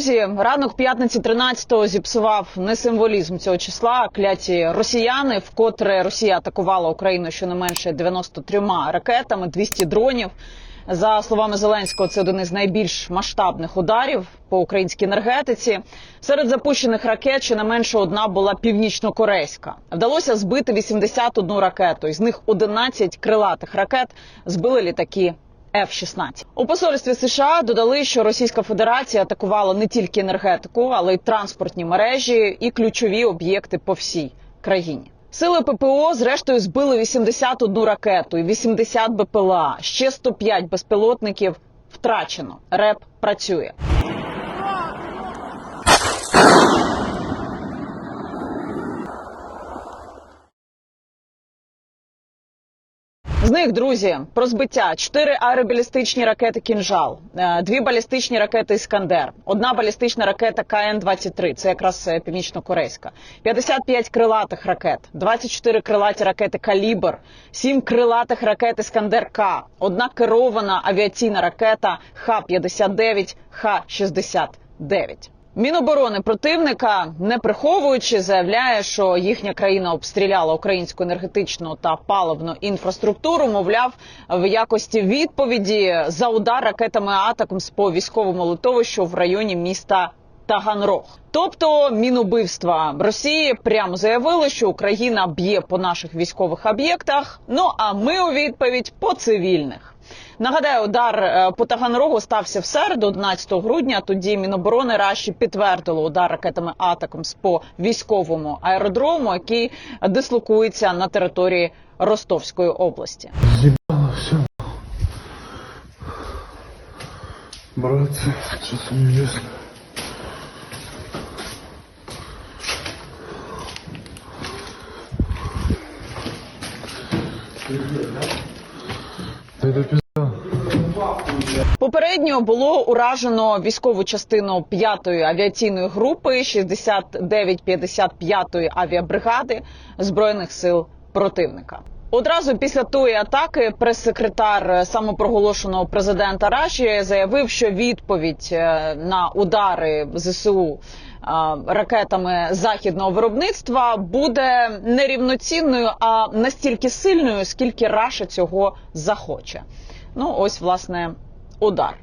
Друзі, ранок п'ятниці 13-го зіпсував не символізм цього числа, а кляті росіяни, вкотре Росія атакувала Україну щонайменше 93 ракетами, 200 дронів. За словами Зеленського, це один із найбільш масштабних ударів по українській енергетиці. Серед запущених ракет щонайменше одна була північно-корейська. Вдалося збити 81 ракету. Із них 11 крилатих ракет збили літаки F-16. У посольстві США додали, що Російська Федерація атакувала не тільки енергетику, але й транспортні мережі і ключові об'єкти по всій країні. Сили ППО зрештою збили 81 ракету і 80 БПЛА. Ще 105 безпілотників втрачено. РЕП працює. З них, друзі, про збиття чотири аеробалістичні ракети «Кінжал», е, дві балістичні ракети «Іскандер», одна балістична ракета КН-23, це якраз е, північно-корейська, 55 крилатих ракет, 24 крилаті ракети «Калібр», 7 крилатих ракет «Іскандер-К», одна керована авіаційна ракета Х-59, Х-69. Міноборони противника, не приховуючи, заявляє, що їхня країна обстріляла українську енергетичну та паливну інфраструктуру. Мовляв, в якості відповіді за удар ракетами Атакамс по військовому литовищу в районі міста Таганрог. Тобто мінубивства Росії прямо заявили, що Україна б'є по наших військових об'єктах. Ну а ми у відповідь по цивільних. Нагадаю, удар е, по Таганрогу стався в середу, 11 грудня. Тоді Міноборони Раші підтвердило удар ракетами Атакамс по військовому аеродрому, який дислокується на території Ростовської області. Все. Братцы, что-то неизвестно. Попередньо було уражено військову частину 5-ї авіаційної групи 69-55-ї авіабригади збройних сил противника. Одразу після тої атаки прес-секретар самопроголошеного президента Раші заявив, що відповідь е, на удари зсу е, ракетами західного виробництва буде не рівноцінною, а настільки сильною, скільки Раша цього захоче. Ну, ось власне удар.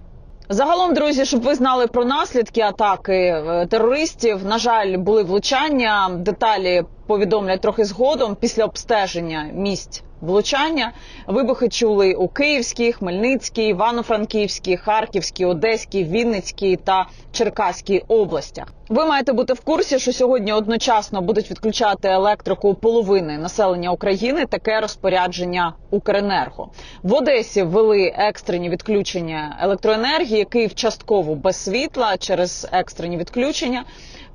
Загалом, друзі, щоб ви знали про наслідки атаки е, терористів. На жаль, були влучання. Деталі повідомлять трохи згодом після обстеження місць влучання. Вибухи чули у Київській, Хмельницькій, Івано-Франківській, Харківській, Одеській, Вінницькій та Черкаській областях. Ви маєте бути в курсі, що сьогодні одночасно будуть відключати електрику половини населення України. Таке розпорядження Укренерго в Одесі ввели екстрені відключення електроенергії. Київ частково без світла через екстрені відключення.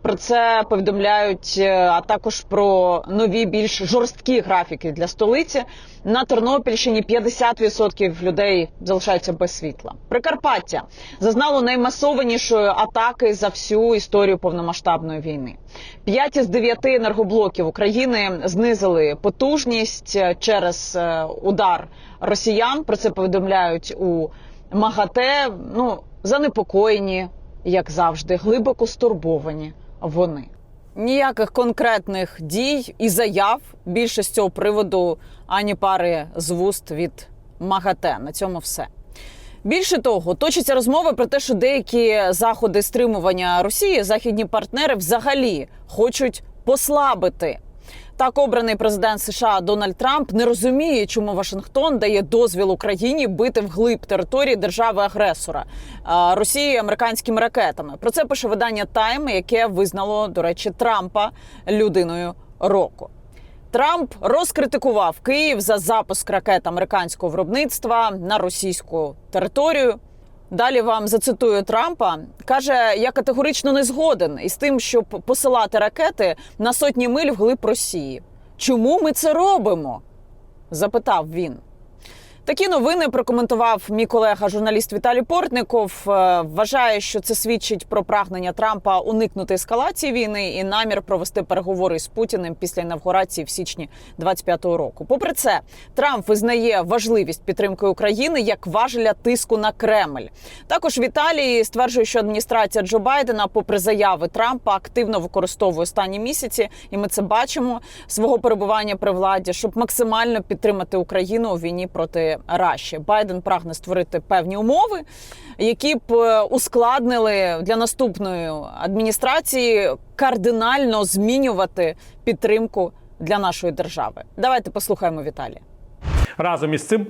Про це повідомляють, е, а також про нові більш жорсткі графіки для столиці. На Тернопільщині 50% людей залишаються без світла. Прикарпаття зазнало наймасованішої атаки за всю історію повномасштабної війни. П'ять із дев'яти енергоблоків України знизили потужність е, через е, удар росіян. Про це повідомляють у МАГАТЕ. Ну занепокоєні, як завжди, глибоко стурбовані вони. Ніяких конкретних дій і заяв більше з цього приводу ані пари з вуст від МАГАТЕ. На цьому все. Більше того, точаться розмови про те, що деякі заходи стримування Росії, західні партнери взагалі хочуть послабити. Так, обраний президент США Дональд Трамп не розуміє, чому Вашингтон дає дозвіл Україні бити вглиб території держави-агресора а, Росії американськими ракетами. Про це пише видання Тайм, яке визнало, до речі, Трампа людиною року. Трамп розкритикував Київ за запуск ракет американського виробництва на російську територію. Далі вам зацитую Трампа. каже: я категорично не згоден із тим, щоб посилати ракети на сотні миль вглиб Росії. Чому ми це робимо? запитав він. Такі новини прокоментував мій колега, журналіст Віталій Портников. Е, Вважає, що це свідчить про прагнення Трампа уникнути ескалації війни і намір провести переговори з Путіним після інавгурації в січні 25-го року. Попри це, Трамп визнає важливість підтримки України як важеля тиску на Кремль. Також Віталій стверджує, що адміністрація Джо Байдена, попри заяви Трампа, активно використовує останні місяці, і ми це бачимо свого перебування при владі, щоб максимально підтримати Україну у війні проти Раші. Байден прагне створити певні умови, які б е, ускладнили для наступної адміністрації кардинально змінювати підтримку для нашої держави. Давайте послухаємо Віталія. Разом із цим.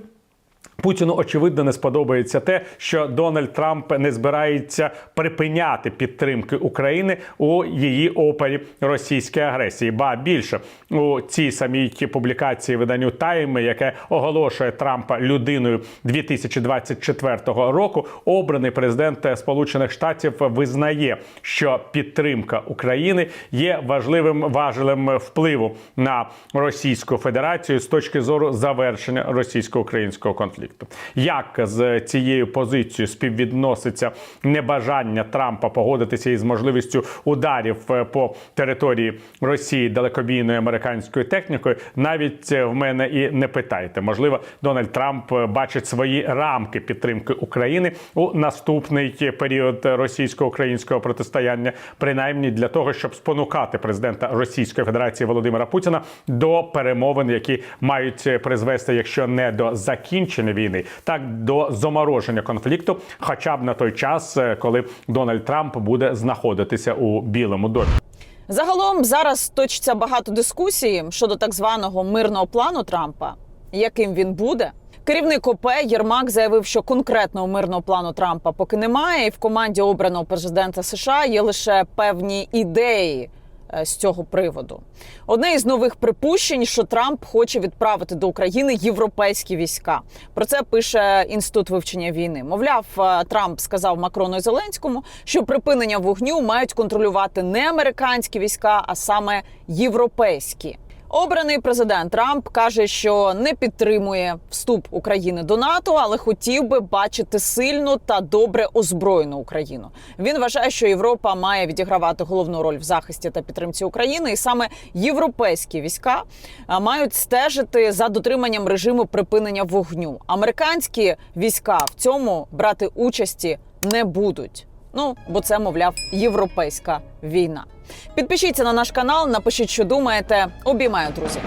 Путіну очевидно не сподобається те, що Дональд Трамп не збирається припиняти підтримки України у її опері російської агресії. Ба більше у цій самій публікації виданню Тайм, яке оголошує Трампа людиною 2024 року, обраний президент Сполучених Штатів визнає, що підтримка України є важливим важелем впливу на Російську Федерацію з точки зору завершення російсько-українського конфлікту. Як з цією позицією співвідноситься небажання Трампа погодитися із можливістю ударів е, по території Росії далекобійною американською технікою, навіть е, в мене і не питайте. Можливо, Дональд Трамп е, бачить свої рамки підтримки України у наступний період російсько-українського протистояння, принаймні для того, щоб спонукати президента Російської Федерації Володимира Путіна до перемовин, які мають призвести, якщо не до закінчення війни, так до замороження конфлікту, хоча б на той час, е, коли Дональд Трамп буде знаходитися у Білому домі. Загалом зараз точиться багато дискусій щодо так званого мирного плану Трампа, яким він буде. Керівник ОП Єрмак заявив, що конкретного мирного плану Трампа поки немає, і в команді обраного президента США є лише певні ідеї з цього приводу. Одне із нових припущень, що Трамп хоче відправити до України європейські війська. Про це пише інститут вивчення війни. Мовляв, е, Трамп сказав Макрону і Зеленському, що припинення вогню мають контролювати не американські війська, а саме європейські. Обраний президент Трамп каже, що не підтримує вступ України до НАТО, але хотів би бачити сильну та добре озброєну Україну. Він вважає, що Європа має відігравати головну роль в захисті та підтримці України, і саме європейські війська мають стежити за дотриманням режиму припинення вогню. Американські війська в цьому брати участі не будуть. Ну, бо це, мовляв, європейська війна. Підпишіться на наш канал, напишіть, що думаєте. Обіймаю, друзі.